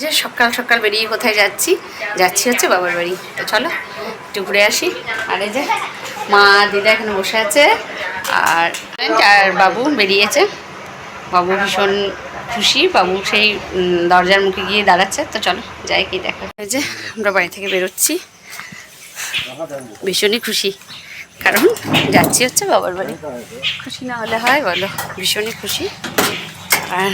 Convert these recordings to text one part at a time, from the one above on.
যে সকাল সকাল বেরিয়ে কোথায় যাচ্ছি? যাচ্ছি হচ্ছে বাবার বাড়ি। তো চলো, একটু ঘুরে আসি। আর এই যে মা দিদা এখানে বসে আছে। আর আর বাবু বেরিয়েছে। বাবু ভীষণ খুশি। বাবু সেই দরজার মুখে গিয়ে দাঁড়াচ্ছে। তো চলো, যাই কি দেখা যে আমরা বাড়ি থেকে বেরোচ্ছি। ভীষণই খুশি। কারণ যাচ্ছি হচ্ছে বাবার বাড়ি। খুশি না হলে হয়, বলো। ভীষণই খুশি। আর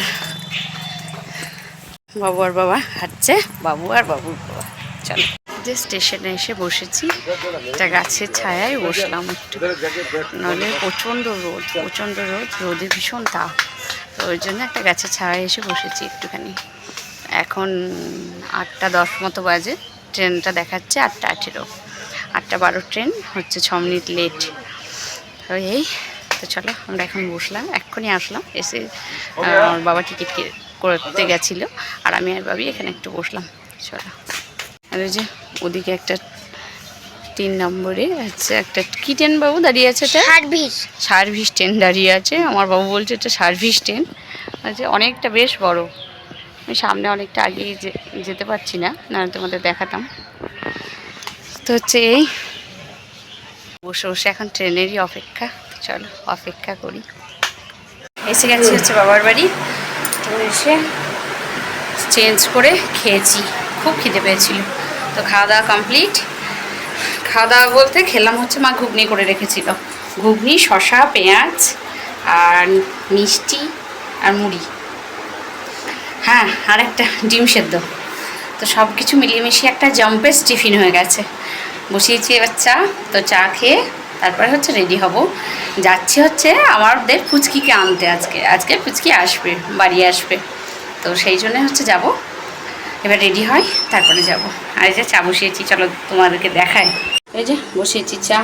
বাবু আর বাবা হাঁটছে, বাবু আর বাবুর বাবা। চলো। যে স্টেশনে এসে বসেছি, একটা গাছের ছায়ায় বসলাম একটু। নাহলে প্রচণ্ড রোদ প্রচণ্ড রোদ, রোদে ভীষণ তাপ। তো ওই জন্য একটা গাছের ছায়ায় এসে বসেছি একটুখানি। এখন আটটা দশ মতো বাজে, ট্রেনটা দেখাচ্ছে আটটা আঠেরো। আটটা বারো ট্রেন, হচ্ছে ছ মিনিট লেট। তো এই, তো চলো আমরা এখন বসলাম, এক্ষুনি আসলাম, এসে বাবা টিকিট করতে গেছিল। আর আমি আর ভাবি এখানে একটু বসলাম। চলো। আর ওই যে ওদিকে একটা তিন নম্বরে আছে একটা কি ট্রেন বাবু দাঁড়িয়ে আছে এটা? সার্ভিস। সার্ভিস ট্রেন দাঁড়িয়ে আছে। আমার বাবু বলছে এটা সার্ভিস ট্রেন। আছে অনেকটা বেশ বড়। আমি সামনে অনেকটা আগে যে- যেতে পারছি না নাহলে তোমাদের দেখাতাম। তো হচ্ছে এই। বসে বসে এখন ট্রেনেরই অপেক্ষা। চলো অপেক্ষা করি। এসে গেছি হচ্ছে বাবার বাড়ি। তো এসে চেঞ্জ করে খেয়েছি। খুব খিদে পেয়েছিল। তো খাওয়া দাওয়া কমপ্লিট। খাওয়া দাওয়া বলতে খেলাম হচ্ছে মা ঘুগনি করে রেখেছিল। ঘুগনি শশা পেঁয়াজ আর মিষ্টি আর মুড়ি। হ্যাঁ আর একটা ডিম সেদ্ধ। তো সব কিছু মিলিয়ে মিশিয়ে একটা জম্পেস টিফিন হয়ে গেছে। বসিয়েছি এবার চা। তো চা খেয়ে তারপরে হচ্ছে রেডি হব। যাচ্ছি হচ্ছে আমাদের ফুচকিকে আনতে আজকে। আজকে ফুচকি আসবে, বাড়ি আসবে। তো সেই জন্য হচ্ছে যাব। এবার রেডি হয়, তারপরে যাব। আর এই যে চা বসিয়েছি, চলো তোমাদেরকে দেখায় এই যে বসিয়েছি চা,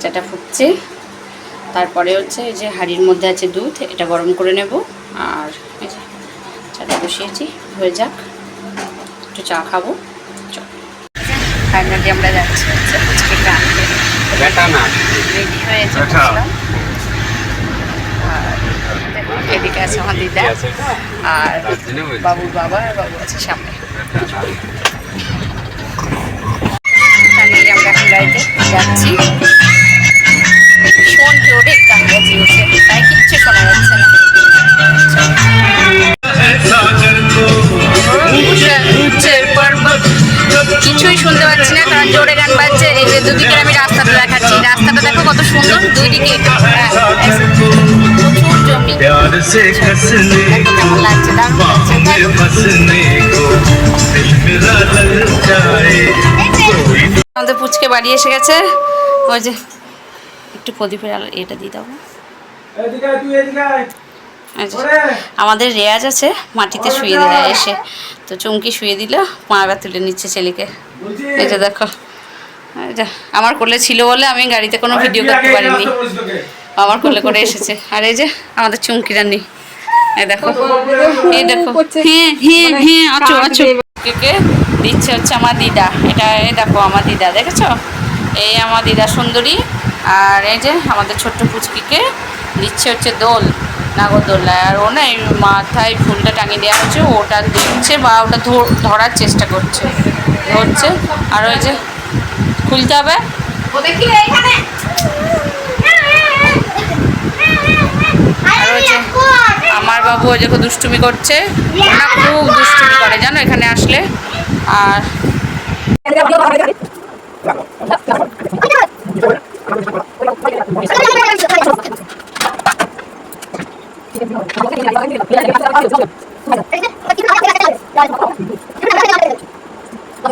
চাটা ফুটছে। তারপরে হচ্ছে এই যে হাঁড়ির মধ্যে আছে দুধ, এটা গরম করে নেব। আর এই যে চাটা বসিয়েছি, হয়ে যাক। একটু চা খাব। ফাইনালি আমরা যাচ্ছি হচ্ছে পুচকিকে আনতে বেটা না রেডি এদিকে আছে আমার দিদা। আর বাবুর বাবা আর বাবু আছে সামনে। আমরা এখন গাড়িতে যাচ্ছি। দুদিকে আমি রাস্তাটা দেখাচ্ছি রাস্তাটা দেখো কত সুন্দর দুদিকে হ্যাঁ, প্রচুর জমি प्यार से कसने দেখো কেমন লাগছে দারুণ লাগছে তাই में बसने को दिल मेरा लग जाए कोई আমাদের পুচকে বাড়ি এসে গেছে ওই যে একটু প্রদীপের আলো এটা দিয়ে দাও এদিকে আয়, তুই এদিকে আয়। এই যে, ওরে। আমাদের রেয়াজ আছে মাটিতে শুয়ে দিল এসে তো চুমকি শুয়ে দিল মা আবার তুলে নিচ্ছে ছেলেকে বলছি, এই যে দেখো এই যে, আমার কোলে ছিল বলে আমি গাড়িতে কোনো ভিডিও করতে পারিনি। আমার কোলে করে এসেছে। আর এই যে আমাদের চুমকি রানি। এই দেখো। এই দেখো। হ্যাঁ হ্যাঁ হ্যাঁ আছো দিচ্ছে হচ্ছে আমার দিদা। এটা এই দেখো আমার দিদা দেখেছ? এই আমার দিদা সুন্দরী। আর এই যে আমাদের ছোট্ট পুচকিকে দিচ্ছে হচ্ছে দোল নাগরদোলায় আর ও না এই মাথায় ফুলটা টাঙিয়ে দেওয়া হচ্ছে ওটা দিচ্ছে বা ওটা ধর- ধরার চেষ্টা করছে ধরছে। আর ওই যে খুলতে হবে। ও দেখি এইখানে। আমার বাবু ওই দেখো দুষ্টুমি করছে। ওরা খুব দুষ্টুমি করে জানো এখানে আসলে। আর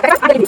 Gracias.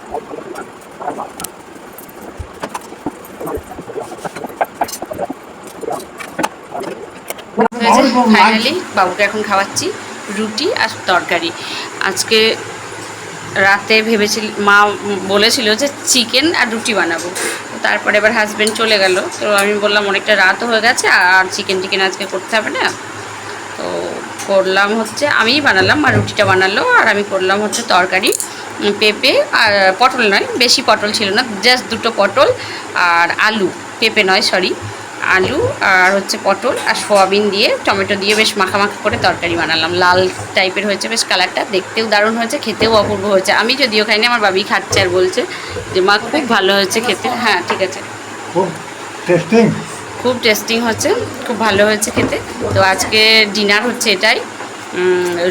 ফাইনালি বাবুকে এখন খাওয়াচ্ছি রুটি আর তরকারি। আজকে রাতে ভেবেছিল মা বলেছিল যে চিকেন আর রুটি বানাবো। তারপরে এবার হাজব্যান্ড চলে গেল। তো আমি বললাম অনেকটা রাতও হয়ে গেছে আর চিকেন টিকেন আজকে করতে হবে না। তো করলাম হচ্ছে আমিই বানালাম আর রুটিটা বানালো আর আমি করলাম হচ্ছে তরকারি পেঁপে আর পটল নয় বেশি পটল ছিল না জাস্ট দুটো পটল আর আলু পেঁপে নয় সরি আলু আর হচ্ছে পটল আর সোয়াবিন দিয়ে টমেটো দিয়ে বেশ মাখামাখা করে তরকারি বানালাম। লাল টাইপের হয়েছে বেশ কালারটা দেখতেও দারুণ হয়েছে খেতেও অপূর্ব হয়েছে। আমি যদিও খাইনি আমার বাবি খাচ্ছে আর বলছে যে মা খুব ভালো হয়েছে খেতে। হ্যাঁ ঠিক আছে। খুব টেস্টিং খুব টেস্টিং হচ্ছে খুব ভালো হয়েছে খেতে। তো আজকে ডিনার হচ্ছে এটাই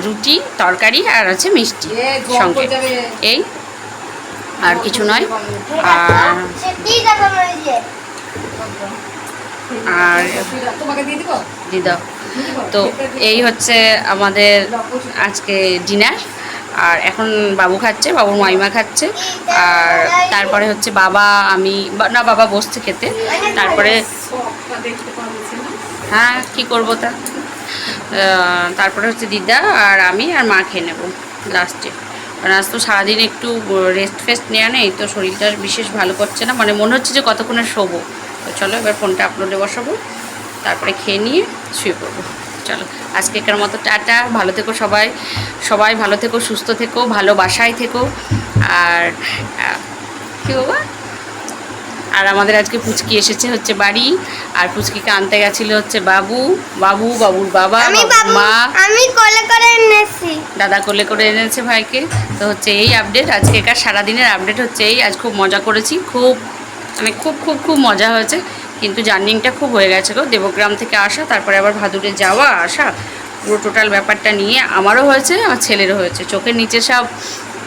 রুটি তরকারি আর হচ্ছে মিষ্টি সঙ্গে। এই আর কিছু নয়। আর আর দিদা তো এই হচ্ছে আমাদের আজকে ডিনার। আর এখন বাবু খাচ্ছে বাবুর মাইমা খাচ্ছে। আর তারপরে হচ্ছে বাবা আমি না বাবা বসছে খেতে। তারপরে হ্যাঁ কি করব তা? তারপরে হচ্ছে দিদা আর আমি আর মা খেয়ে নেব লাস্টে কারণ আজ তো সারাদিন একটু রেস্ট ফেস্ট নেওয়া নেই তো শরীরটা বিশেষ ভালো করছে না। মানে মনে হচ্ছে যে কতক্ষণে শোবো। তো চলো এবার ফোনটা আপলোডে বসাবো। তারপরে খেয়ে নিয়ে শুয়ে পড়ব। চলো আজকে আজকেকার মতো টাটা। ভালো থেকো সবাই। সবাই ভালো থেকো সুস্থ থেকো ভালো বাসায় থেকো। আর কী বাবা আর আমাদের আজকে পুচকি এসেছে হচ্ছে বাড়ি। আর পুচকিকে আনতে গেছিল হচ্ছে বাবু। বাবু বাবুর বাবা আমি বাবুর বাবু মা। আমি কোলে করে এনেছি। দাদা কোলে করে এনেছে ভাইকে। তো হচ্ছে এই আপডেট আজকেকার সারাদিনের আপডেট হচ্ছে এই। আজ খুব মজা করেছি খুব মানে খুব খুব খুব মজা হয়েছে। কিন্তু জার্নিংটা খুব হয়ে গেছে গো। দেবগ্রাম থেকে আসা, তারপরে আবার ভাদুরে যাওয়া, আসা, পুরো টোটাল ব্যাপারটা নিয়ে আমারও হয়েছে, আমার ছেলেরও হয়েছে। চোখের নিচে সব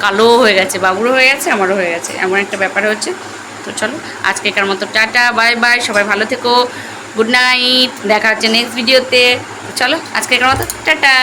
কালো হয়ে গেছে, বাবুরও হয়ে গেছে, আমারও হয়ে গেছে। এমন একটা ব্যাপার হচ্ছে। তো চলো, আজকেকার মতো টাটা বাই বাই সবাই ভালো থেকো। গুড নাইট দেখা হচ্ছে নেক্সট ভিডিওতে চলো, আজকেকার মতো, টাটা।